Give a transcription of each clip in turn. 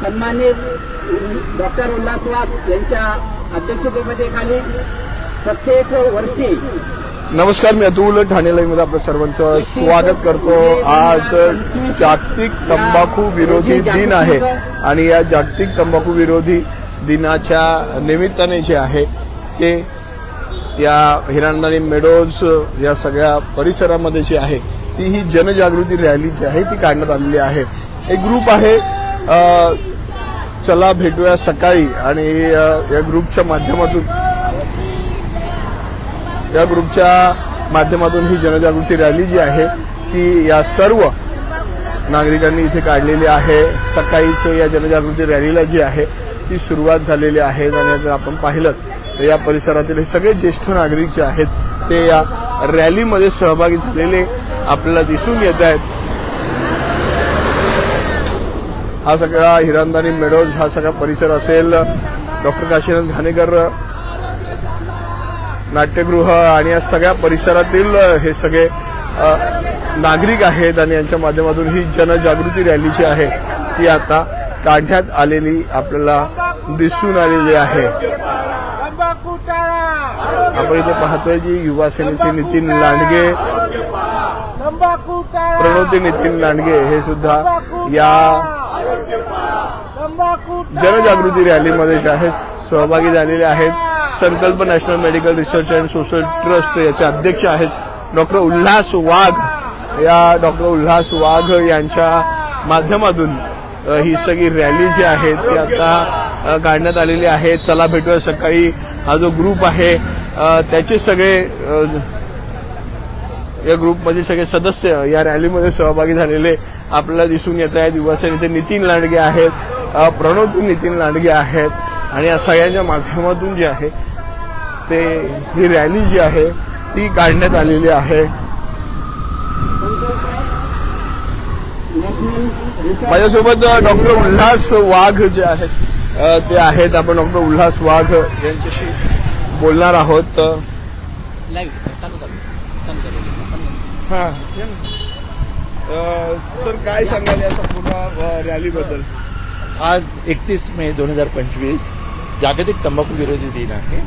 सन्मानित डॉक्टर उल्हास वाघ यांच्या अध्यक्षतेमध्ये खाली प्रत्येक वर्षी नमस्कार मी अतुल ठाणे मध्ये आपलं सर्वांचं स्वागत करतो. आज जागतिक तंबाखू विरोधी दिन आहे आणि या जागतिक तंबाखू विरोधी दिनाच्या निमित्ताने जे आहे ते या हिराणदानी मेडोज या सगळ्या परिसरामध्ये जी आहे ती ही जनजागृती रॅली जी आहे ती काढण्यात आलेली आहे. एक ग्रुप आहे चला भेटूया सकाळी आणि या ग्रुपच्या माध्यमातून. या ग्रुपच्या माध्यमातून ही जनजागृती रॅली जी आहे ती या सर्व नागरिकांनी इथे काढलेली आहे. सकाळीचे या जनजागृती रॅलीला जी आहे ती सुरुवात झालेली आहे आणि जर आपण पाहिलं तर या परिसरातील हे सगळे ज्येष्ठ नागरिक जे आहेत ते या रॅलीमध्ये सहभागी झालेले आपल्याला दिसून येत आहेत. हा सगळा हिरांदानी मेडोज हा सगळा परिसर असेल. डॉक्टर काशीनाथ घाणेकर नाट्यगृह आणि या सगळ्या परिसरातील हे सगळे नागरिक आहेत आणि यांच्या माध्यमातून ही जनजागृती रॅली जी आहे. ती आता काढण्यात आलेली आपल्याला दिसून आलेली आहे. आपण इथे पाहतोय की युवा सेनेचे नितीन लांडगे तंबाखू नितीन लांडगे हे सुद्धा या जनजागृती रॅलीमध्ये जे आहे सहभागी झालेले आहेत. Sankalp National Medical Research and Social Trust याचे अध्यक्ष आहेत डॉक्टर उल्हास वाघ. या डॉक्टर उल्हास वाघ यांच्या माध्यमातून ही सगळी रॅली जी आहे ती आता काढण्यात आलेली आहे. चला भेटूया सकाळी. हा जो ग्रुप आहे त्याचे सगळे या ग्रुपमध्ये सगळे सदस्य या रॅलीमध्ये सहभागी झालेले आपल्याला दिसून येत आहेत. युवासेनेचे नितीन लांडगे आहेत. अ, प्रणव नितीन लांडगे आहेत आणि या सगळ्यांच्या माध्यमातून जे आहे ते ही रॅली जी आहे ती काढण्यात आलेली आहे. माझ्यासोबत डॉक्टर उल्हास वाघ जे आहेत ते आहेत. आपण डॉक्टर उल्हास वाघ यांच्याशी बोलणार आहोत. हा सर काय सांगाल या संपूर्ण रॅलीबद्दल? आज एकतीस मे दोन हजार पंचवीस जागतिक तंबाखू विरोधी दिन आहे.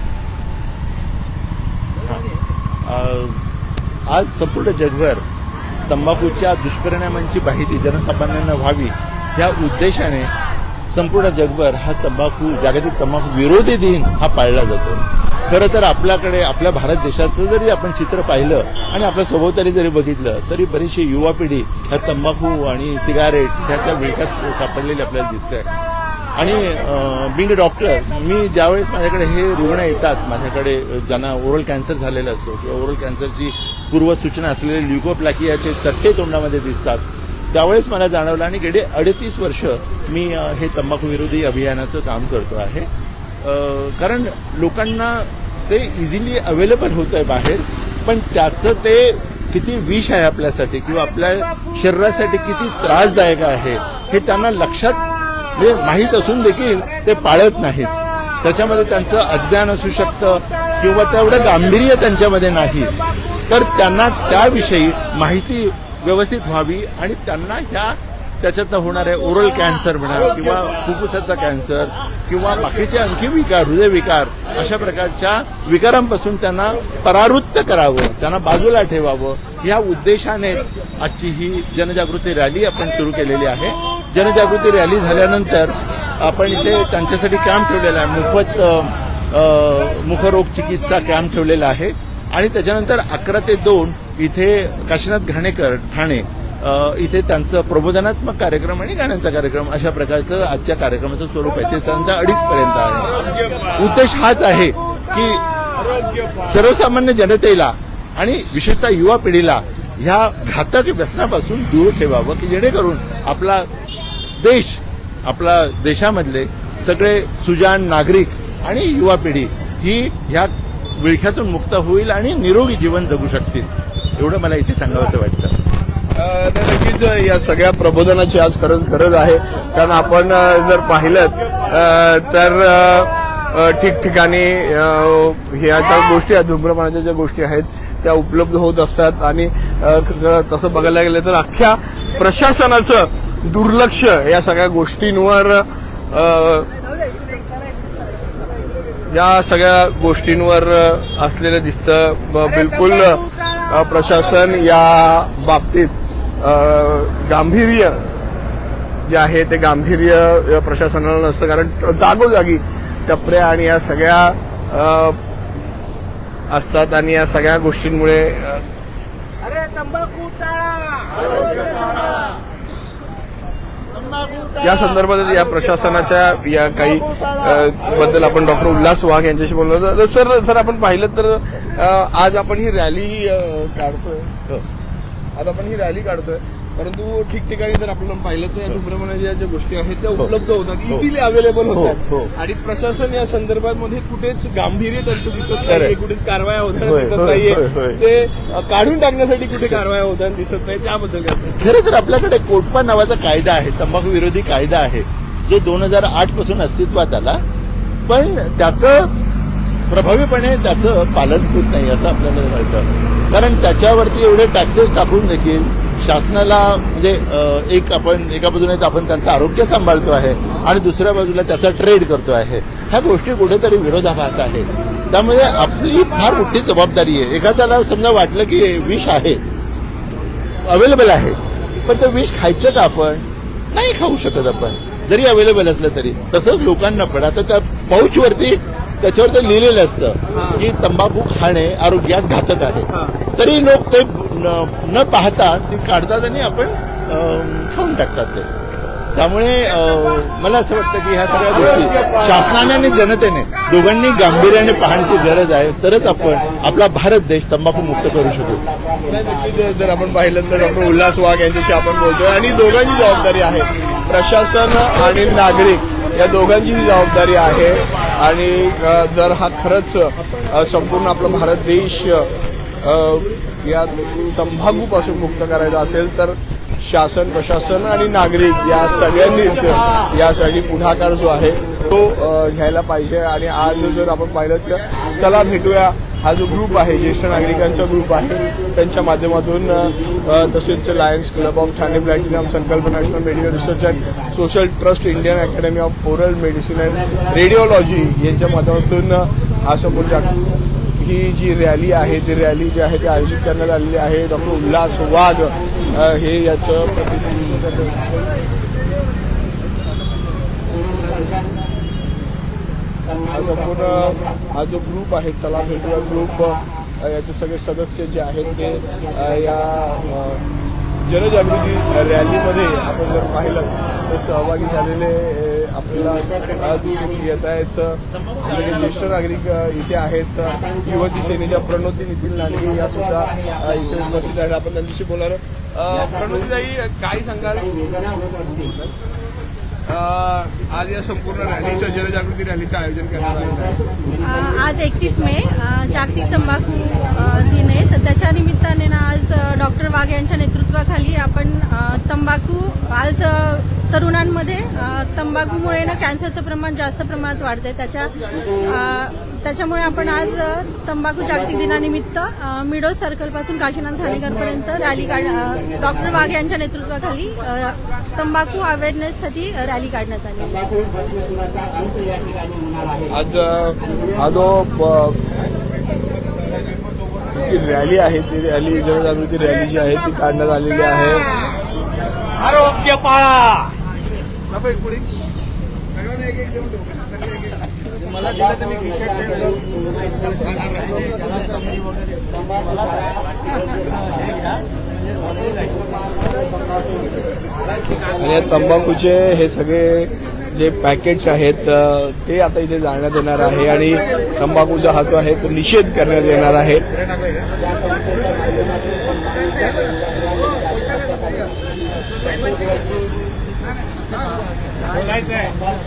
आज संपूर्ण जगभर तंबाखूच्या दुष्परिणामांची माहिती जनसामान्यांना व्हावी ह्या उद्देशाने संपूर्ण जगभर हा तंबाखू जागतिक तंबाखू विरोधी दिन हा पाळला जातो. खरं तर आपल्याकडे आपल्या भारत देशाचं जरी आपण चित्र पाहिलं आणि आपल्या सभोवताली जरी बघितलं तरी बरीचशी युवा पिढी ह्या तंबाखू आणि सिगारेट ह्याच्या विळख्यात सापडलेली आपल्याला दिसते. आणि बिंग डॉक्टर मी ज्यावेळेस माझ्याकडे हे रुग्ण येतात माझ्याकडे ज्यांना ओरल कॅन्सर झालेला असतो किंवा ओरल कॅन्सरची पूर्वसूचना असलेले ल्युकोप्लॅकियाचे चट्टे तोंडामध्ये दिसतात त्यावेळेस मला जाणवलं आणि गेले अडतीस वर्ष मी हे तंबाखू विरोधी अभियानाचं काम करतो आहे. कारण लोकांना ते इझिली अवेलेबल होत आहे बाहेर पण त्याचं ते किती विष आहे आपल्यासाठी किंवा आपल्या शरीरासाठी किती त्रासदायक आहे हे त्यांना लक्षात म्हणजे माहीत असून देखील ते पाळत नाहीत. त्याच्यामध्ये त्यांचं अज्ञान असू शकतं किंवा तेवढं गांभीर्य त्यांच्यामध्ये नाही. तर त्यांना त्याविषयी माहिती व्यवस्थित व्हावी आणि त्यांना ह्या त्याच्यातनं होणारे ओरल कॅन्सर म्हणा किंवा फुफ्फुसाचा कॅन्सर किंवा बाकीचे आणखी विकार हृदयविकार अशा प्रकारच्या विकारांपासून त्यांना परावृत्त करावं त्यांना बाजूला ठेवावं या उद्देशानेच आजची ही जनजागृती रॅली आपण सुरू केलेली आहे. जनजागृती रॅली झाल्यानंतर आपण इथे त्यांच्यासाठी कॅम्प ठेवलेला आहे. मोफत मुखरोग चिकित्सा कॅम्प ठेवलेला आहे. आणि त्याच्यानंतर अकरा ते दोन इथे काशीनाथ घाणेकर ठाणे इथे त्यांचं प्रबोधनात्मक कार्यक्रम आणि गाण्यांचा कार्यक्रम अशा प्रकारचं आजच्या कार्यक्रमाचं स्वरूप आहे. ते साधारणतः अडीच पर्यंत आहे. उद्देश हाच आहे की सर्वसामान्य जनतेला आणि विशेषतः युवा पिढीला ह्या घातक व्यसनापासून दूर ठेवावं की जेणेकरून आपला देश आपला देशामधले सगळे सुजाण नागरिक आणि युवा पिढी ही ह्या विळख्यातून मुक्त होईल आणि निरोगी जीवन जगू शकतील. एवढं मला इथे सांगावंसं वाटतं. नक्कीच या सगळ्या प्रबोधनाची आज खरंच गरज आहे. कारण आपण जर पाहिलं तर ठिकठिकाणी ह्या ज्या गोष्टी आहेत धूम्रपानाच्या ज्या गोष्टी आहेत त्या उपलब्ध होत असतात. आणि तसं बघायला गेलं तर अख्ख्या प्रशासनाचं दुर्लक्ष या सगळ्या गोष्टींवर या सगळ्या गोष्टींवर असलेलं दिसतं. ब- बिलकुल प्रशासन या बाबतीत गांभीर्य जे आहे ते गांभीर्य प्रशासनाला नसतं. कारण जागोजागी टपऱ्या आणि या सगळ्या असतात आणि या सगळ्या गोष्टींमुळे या संदर्भात या प्रशासनाच्या या काही बद्दल आपण डॉक्टर उल्हास वाघ यांच्याशी बोललो. तर सर सर आपण पाहिलं तर आज आपण ही रॅली काढतोय. आज आपण ही रॅली काढतोय. परंतु ठिकठिकाणी जर आपण पाहिलं तर या ज्या गोष्टी आहेत त्या उपलब्ध होतात. इझिली अवेलेबल हो, होतात. हो. आणि प्रशासन या संदर्भात मध्ये कुठेच गांभीर्य त्यांचं दिसत. नाही कुठेच कारवाया होताना होय, दिसत होय, नाहीये. होय, होय. ते काढून टाकण्यासाठी कुठे कारवाया होताना दिसत नाही त्याबद्दल? खरं तर आपल्याकडे कोटपा नावाचा कायदा आहे तंबाखू विरोधी कायदा आहे जो दोन हजार आठपासून अस्तित्वात आला. पण त्याचं प्रभावीपणे त्याचं पालन होत नाही असं आपल्याला कळतं कारण त्याच्यावरती एवढे टॅक्सेस टाकून देखील शासनाला म्हणजे एक आपण एका बाजूने तर आपण त्यांचं आरोग्य सांभाळतो आहे आणि दुसऱ्या बाजूला त्याचा ट्रेड करतो आहे. ह्या गोष्टी कुठेतरी विरोधाभास आहे त्यामुळे आपली फार मोठी जबाबदारी आहे. एखाद्याला समजा वाटलं की विष आहे अवेलेबल आहे पण ते विष खायचं का आपण? नाही खाऊ शकत आपण. जरी अवेलेबल असलं तरी. तसंच लोकांना पण. आता त्या पाऊचवरती त्याच्यावर ते लिहिलेलं असतं की तंबाखू खाणे आरोग्यास घातक आहे. तरी लोक ते न पाहता ते काढतात आणि आपण खाऊन टाकतात ते. त्यामुळे मला असं वाटतं की ह्या सगळ्या गोष्टी शासनाने आणि जनतेने दोघांनी गांभीर्याने पाहण्याची गरज आहे. तरच आपण आपला भारत देश तंबाखू मुक्त करू शकू. नाही, नक्कीच जर आपण पाहिलं तर डॉक्टर उल्हास वाघ यांच्याशी आपण बोलतोय. आणि दोघांची जबाबदारी आहे. प्रशासन आणि नागरिक या दोघांची जबाबदारी आहे. आणि जर हा खरंच संपूर्ण आपला भारत देश या तंबाखूपासून मुक्त करायचा असेल तर शासन प्रशासन आणि नागरिक या सगळ्यांनीच यासाठी पुढाकार जो आहे तो घ्यायला पाहिजे. आणि आज जर आपण पाहिलं तर चला भेटूया. हा जो ग्रुप आहे ज्येष्ठ नागरिकांचा ग्रुप आहे त्यांच्या माध्यमातून तसेच Lions Club of Thane Platinum Sankalp National Medical Research and Social Trust Indian Academy of Oral Medicine and Radiology यांच्या माध्यमातून हा संपूर्ण ही जी रॅली आहे ती रॅली जी आहे ती आयोजित करण्यात आलेली आहे. डॉक्टर उल्हास वाघ हे याचं प्रतिनिधित्व हा संपूर्ण हा जो ग्रुप आहे चला भेटूया ग्रुप याचे सगळे सदस्य जे आहेत ते या जनजागृती रॅलीमध्ये आपण जर पाहिलं तर सहभागी झालेले आपल्याला दिसून येत आहेत. सगळे ज्येष्ठ नागरिक इथे आहेत युवती सेनेच्या प्रणोती नितीन लांडगे या सुद्धा इथे उपस्थित आहेत. आपण त्यांच्याशी बोलणार प्रणोतीताई काय सांगाल? आज या संपूर्ण रॅलीचं जनजागृती रॅलीचं आयोजन करण्यात आलेलं आहे. आज एकतीस मे जागतिक तंबाखू दिन आहे. तर त्याच्या निमित्ताने ना आज डॉक्टर वाघ यांच्या नेतृत्वाखाली आपण तंबाखू आज तरुणांमध्ये तंबाखूमुळे ना कॅन्सरचं प्रमाण जास्त प्रमाणात वाढतंय. त्याच्या त्याच्यामुळे आपण आज तंबाखू जागतिक दिनानिमित्त मिडो सर्कलपासून काशीनाथ ठाणेकरपर्यंत रॅली काढ डॉक्टर वाघ यांच्या नेतृत्वाखाली तंबाखू अवेअरनेससाठी रॅली काढण्यात आली. आहे. आज हा जी रॅली आहे ती रॅली जनजागृती रॅली जी आहे ती काढण्यात आलेली आहे. आरोग्य पाळा! आणि या तंबाखूचे हे सगळे जे पॅकेट्स आहेत ते आता इथे जाण्यात येणार आहे आणि तंबाखूचा हा जो आहे तो निषेध करण्यात येणार आहे.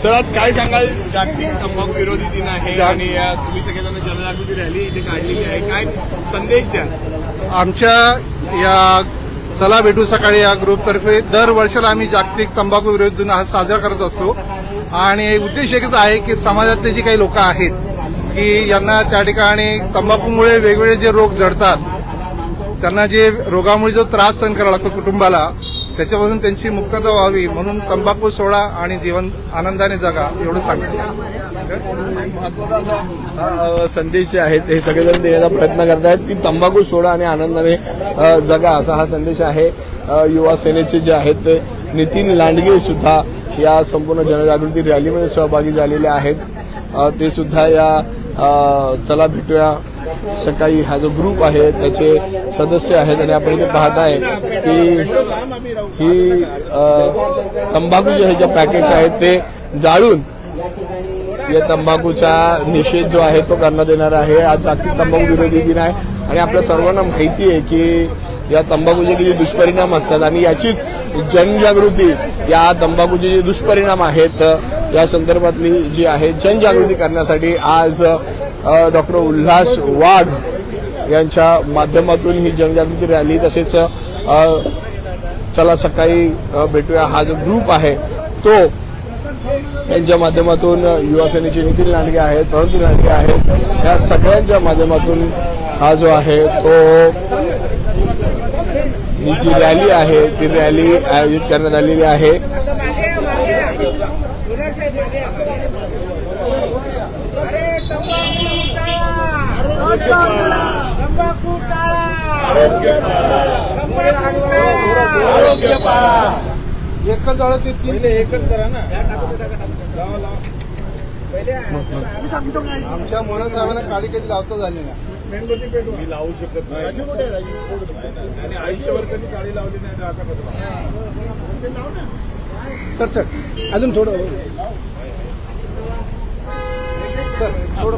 सर आज काय सांगाल? जागतिक तंबाखू विरोधी दिन आहे आणि तुम्ही सगळेजण जनजागृती रॅली इथे काढलेली आहे. काय संदेश द्या आमच्या या चला भेटू सकाळी या ग्रुपतर्फे दर वर्षाला आम्ही जागतिक तंबाखू विरोधी दिन हा साजरा करत असतो. आणि उद्देश एकच आहे की समाजातले जी काही लोक आहेत की यांना त्या ठिकाणी तंबाखूमुळे वेगवेगळे जे रोग जडतात त्यांना जे रोगामुळे जो त्रास सहन करावा लागतो कुटुंबाला त्याच्यापासून त्यांची मुक्तता व्हावी म्हणून तंबाखू सोडा आणि जीवन आनंदाने जगा एवढं सांगितलं संदेश जे आहेत हे सगळेजण देण्याचा प्रयत्न करत आहेत की तंबाखू सोडा आणि आनंदाने जगा असा हा संदेश आहे. युवा सेनेचे जे आहेत ते नितीन लांडगे सुद्धा या संपूर्ण जनजागृती रॅलीमध्ये सहभागी झालेले आहेत. ते सुद्धा या चला भेटूया. सकाळी हा जो ग्रुप आहे त्याचे सदस्य आहेत आणि आपण इथे पाहताय की ही तंबाखू जे ह्याच्या पॅकेज आहेत ते जाळून या तंबाखूचा निषेध जो आहे तो करण्यात येणार आहे. आज जागतिक तंबाखू विरोधी दिन आहे आणि आपल्या सर्वांना माहिती आहे की या तंबाखूचे किती दुष्परिणाम असतात आणि याचीच जनजागृती या तंबाखूचे जे दुष्परिणाम आहेत या संदर्भातली जी आहे जनजागृती करण्यासाठी आज डॉक्टर उल्हास वाघ यांच्या माध्यमातून ही जनजागृती रॅली तसेच चला सकाळी भेटूया. हा जो ग्रुप आहे तो यांच्या माध्यमातून युवा सेनेचे नितीन लांडगे आहेत प्रणती लांडगे आहेत. या सगळ्यांच्या माध्यमातून हा जो आहे तो ही जी रॅली आहे ती रॅली आयोजित करण्यात आलेली आहे. तंबाखू टाळा आरोग्य पाळा एकच जळ ते तीन एकच करा ना आमच्या मोहन साहेबांना काळी कधी लावता झाली नाही. मी लावू शकत नाही. आणि आयुष्यभर कधी काळी लावली नाही आता? सर सर अजून थोडं सर थोडं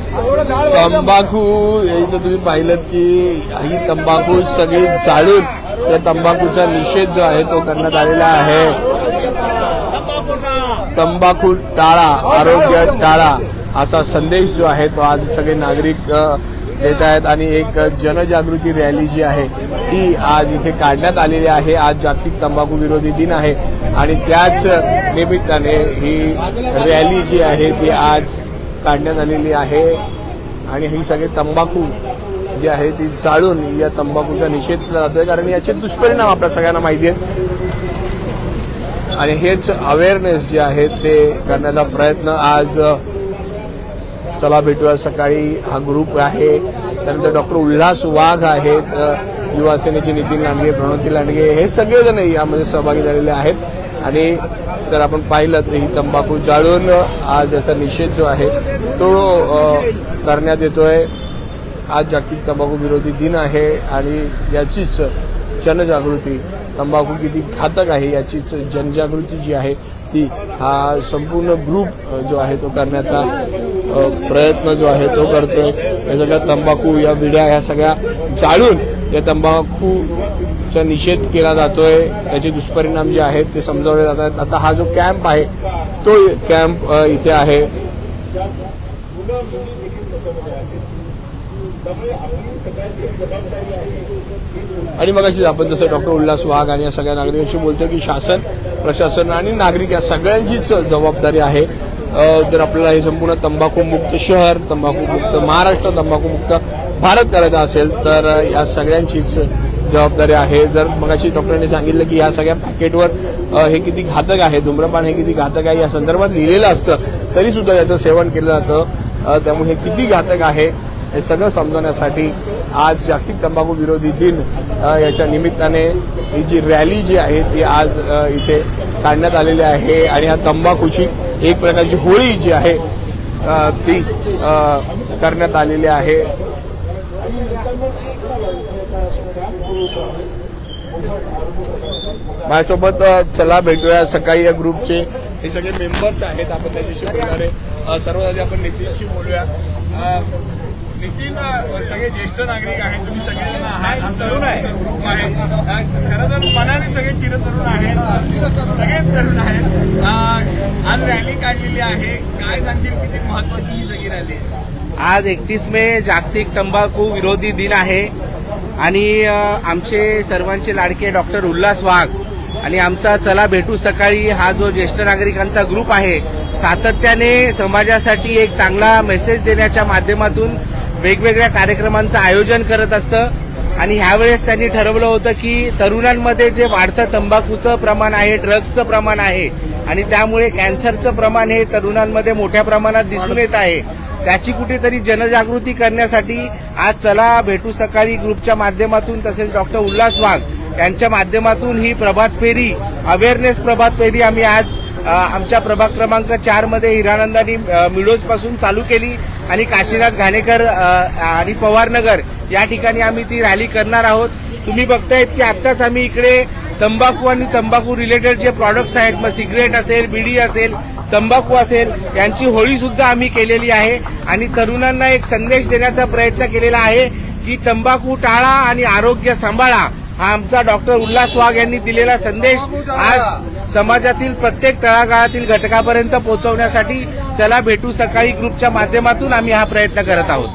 तंबाखू इथं तुम्ही पाहिलं की ही तंबाखू सगळी जाळून त्या तंबाखूचा निषेध जो आहे तो करण्यात आलेला आहे. तंबाखू टाळा आरोग्य टाळा असा संदेश जो आहे तो आज सगळे नागरिक देत आहेत आणि एक जनजागृती रॅली जी आहे ती आज इथे काढण्यात आलेली आहे. आज जागतिक तंबाखू विरोधी दिन आहे आणि त्याच निमित्ताने ही रॅली जी आहे ती आज काढण्यात आलेली आहे. आणि ही सगळे तंबाखू जी आहे ती जाळून या तंबाखूचा निषेध केला जातोय. कारण याचे दुष्परिणाम आपल्या सगळ्यांना माहिती आहेत. आणि हेच अवेअरनेस जे आहे ते करण्याचा प्रयत्न आज चला भेटूया सकाळी. हा ग्रुप आहे. त्यानंतर डॉक्टर उल्हास वाघ आहेत युवासेनेचे नितीन लांडगे प्रणोती लांडगे हे सगळेजण यामध्ये सहभागी झालेले आहेत. आणि जर आपण पाहिलं तर ही तंबाखू जाळून आज याचा निषेध जो आहे तो करण्यात येतोय. आज जागतिक तंबाखू विरोधी दिन आहे आणि याचीच जनजागृती तंबाखू किती घातक आहे याचीच जनजागृती जी आहे ती हा संपूर्ण ग्रुप जो आहे तो करण्याचा प्रयत्न जो आहे तो करतोय. या सगळ्या तंबाखू या विड्या ह्या सगळ्या जाळून या तंबाखू चा निषेध केला जातोय त्याचे दुष्परिणाम जे आहेत ते समजावले जात आहेत आता हा जो कॅम्प आहे तो कॅम्प इथे आहे. आणि मग आपण जसं डॉक्टर उल्हास वाघ आणि या सगळ्या नागरिकांशी बोलतो की शासन प्रशासन आणि नागरिक या सगळ्यांचीच जबाबदारी आहे. जर आपल्याला हे संपूर्ण तंबाखू मुक्त शहर तंबाखू मुक्त महाराष्ट्र तंबाखू मुक्त भारत करायचा असेल तर या सगळ्यांचीच जबाबदारी आहे. जर मगाशी डॉक्टरांनी सांगितलं की या सगळ्या पॅकेटवर हे किती घातक आहे धूम्रपान हे किती घातक आहे या संदर्भात लिहिलेलं असतं तरी सुद्धा याचं सेवन केलं जातं. त्यामुळे हे किती घातक आहे हे सगळं समजवण्यासाठी आज जागतिक तंबाखू विरोधी दिन याच्या निमित्ताने ही जी रॅली जी आहे ती आज इथे काढण्यात आलेली आहे. आणि या तंबाखूची एक प्रकारची होळी जी आहे ती करण्यात आलेली आहे. माझ्यासोबत चला भेटूया सकाळी या ग्रुपचे. हे सगळे मेंबर्स आहेत आपण त्याच्याशी बोलणार आहे. सर्वात आधी आपण नितीनशी बोलूया. नितीन सगळे ज्येष्ठ नागरिक आहेत तुम्ही सगळेजण आहात. हा तरुण आहे. ग्रुप आहे. अ, खरं तर मनाने सगळे चिरतरुण आहेत. सगळेच तरुण आहेत. आज रॅली काढलेली आहे? काय सांगशील? किती महत्वाची ही सगळी रॅली आहे? आज एकतीस मे जागतिक तंबाखू विरोधी दिन आहे. आणि आमचे सर्वांचे लाडके डॉक्टर उल्हास वाघ आणि आमचा चला भेटू सकाळी हा जो ज्येष्ठ नागरिकांचा ग्रुप आहे सातत्याने समाजासाठी एक चांगला मेसेज देण्याच्या माध्यमातून वेगवेगळ्या कार्यक्रमांचं आयोजन करत असतं. आणि ह्यावेळेस त्यांनी ठरवलं होतं की तरुणांमध्ये जे वाढतं तंबाखूचं प्रमाण आहे ड्रग्सचं प्रमाण आहे आणि त्यामुळे कॅन्सरचं प्रमाण हे तरुणांमध्ये मोठ्या प्रमाणात दिसून येत आहे. त्याची कुठेतरी जनजागृती करण्यासाठी आज चला भेटू सकाळी ग्रुपच्या माध्यमातून तसेच डॉक्टर उल्हास वाघ यांच्या माध्यमातून ही प्रभात फेरी अवेअरनेस प्रभात फेरी आम्ही आज आमच्या प्रभाग क्रमांक चारमध्ये हिरानंदानी मिडोजपासून चालू केली आणि काशीनाथ घाणेकर आणि पवारनगर या ठिकाणी आम्ही ती रॅली करणार आहोत. तुम्ही बघतायत की आत्ताच आम्ही इकडे तंबाखू आणि तंबाखू रिलेटेड जे प्रॉडक्ट्स आहेत मग सिगरेट असेल बिडी असेल तंबाखू असेल यांची होळी सुद्धा आम्ही केलेली आहे. आणि तरुणांना एक संदेश देण्याचा प्रयत्न केलेला आहे की तंबाखू टाळा आणि आरोग्य सांभाळा. हा आमचा डॉक्टर उल्हास वाघ यांनी दिलेला संदेश आज समाजातील प्रत्येक तळागाळातील घटकापर्यंत पोहोचवण्यासाठी चला भेटू सकाळी ग्रुपच्या माध्यमातून. आम्ही हा प्रयत्न करत आहोत.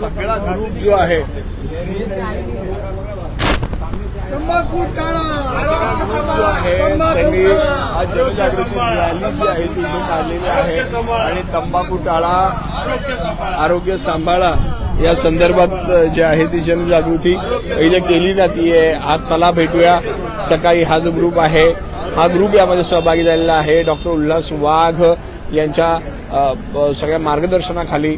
सगळा ग्रुप जो आहे जो आहे त्यांनी आज जनजागृती रॅली जी आहे ती इथून काढलेली आहे आणि तंबाखू टाळा. आरोग्य सांभाळा. या संदर्भात जे आहे ती जनजागृती इथे केली जाते आज चला भेटूया. सकाळी हा जो ग्रुप आहे हा ग्रुप यामध्ये सहभागी झालेला आहे. डॉक्टर उल्हास वाघ यांच्या सगळ्या मार्गदर्शनाखाली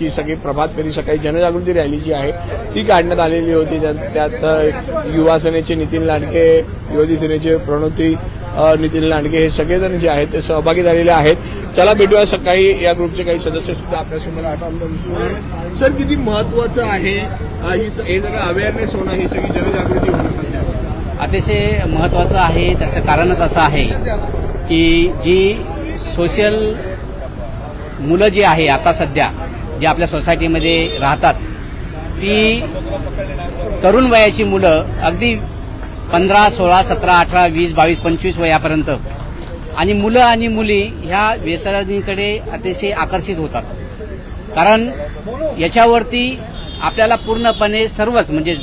ही सगळी प्रभात फेरी सकाळी जनजागृती रॅली जी आहे ती काढण्यात आलेली होती. त्यात- त्यात युवा सेनेचे नितीन लांडगे युवती सेनेचे प्रणोती नितीन लांडगे हे सगळेजण जे आहेत ते सहभागी झालेले आहेत. चला भेटूया सकाळी. या ग्रुपचे काही सदस्य सुद्धा आपल्यासोबत आठवण सर किती महत्वाचं आहे? ही हे सगळं अवेअरनेस होणं ही सगळी जनजागृती होणं अतिशय महत्त्वाचं आहे त्याचं कारणच असं आहे की जी सोशल मुलं जी आहे आता सध्या जी आपल्या सोसायटीमध्ये राहतात ती तरुण वयाची मुलं अगदी पंधरा सोळा सतरा अठरा वीस बावीस पंचवीस वयापर्यंत आणि मुलं आणि मुली ह्या व्यसनाकडे अतिशय आकर्षित होतात. कारण याच्यावरती आपल्याला पूर्णपणे सर्वच म्हणजे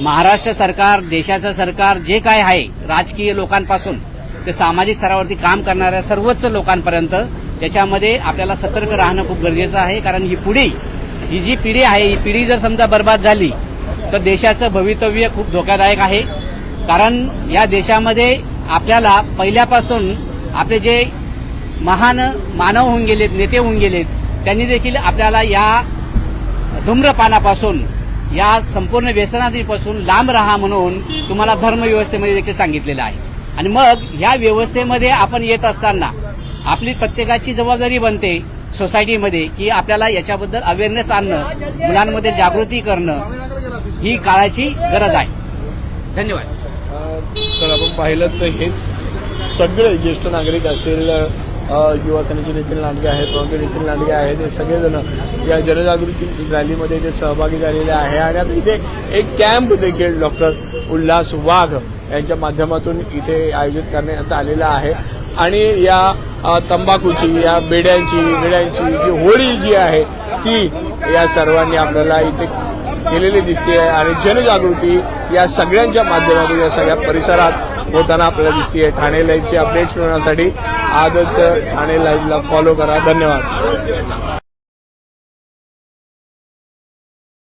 महाराष्ट्र सरकार देशाचं सरकार जे काय आहे राजकीय लोकांपासून ते सामाजिक स्तरावरती काम करणाऱ्या सर्वच लोकांपर्यंत याच्यामध्ये आपल्याला सतर्क राहणं खूप गरजेचं आहे. कारण ही पिढी ही जी पिढी आहे ही पिढी जर समजा बर्बाद झाली तर देशाचं भवितव्य खूप धोकादायक आहे. कारण या देशामध्ये आपल्याला पहिल्यापासून आपले जे महान मानव होऊन गेलेत नेते होऊन गेलेत त्यांनी देखील आपल्याला या धूम्रपानापासून या संपूर्ण व्यसनादीपासून लांब राहा म्हणून तुम्हाला धर्मव्यवस्थेमध्ये देखील सांगितलेलं आहे. आणि मग या व्यवस्थेमध्ये आपण येत असताना आपली प्रत्येकाची जबाबदारी बनते सोसायटीमध्ये की आपल्याला याच्याबद्दल अवेअरनेस आणणं मुलांमध्ये जागृती करणं ही काळाची गरज आहे. धन्यवाद. तर आपण पाहिलं तर हे सगळे ज्येष्ठ नागरिक असेल युवासेनेचे युवा नितीन लांडगे आहेत परंतु नितीन लांडगे आहेत. हे सगळेजण या जनजागृती रॅलीमध्ये इथे सहभागी झालेले आहे. आणि आता इथे एक कॅम्प देखील डॉक्टर उल्हास वाघ यांच्या माध्यमातून इथे आयोजित करण्यात आलेला आहे. आणि या तंबाखूची या बेड्यांची बेड्यांची जी होळी जी आहे ती या सर्वांनी आपल्याला इथे केलेली दिसते आणि जनजागृती या सगळ्यांच्या माध्यमातून या सगळ्या परिसरात होताना आपल्याला दिसते ठाणे लाईव्हचे अपडेट्स मिळवण्यासाठी आजच ठाणे लाईव्हला फॉलो करा. धन्यवाद.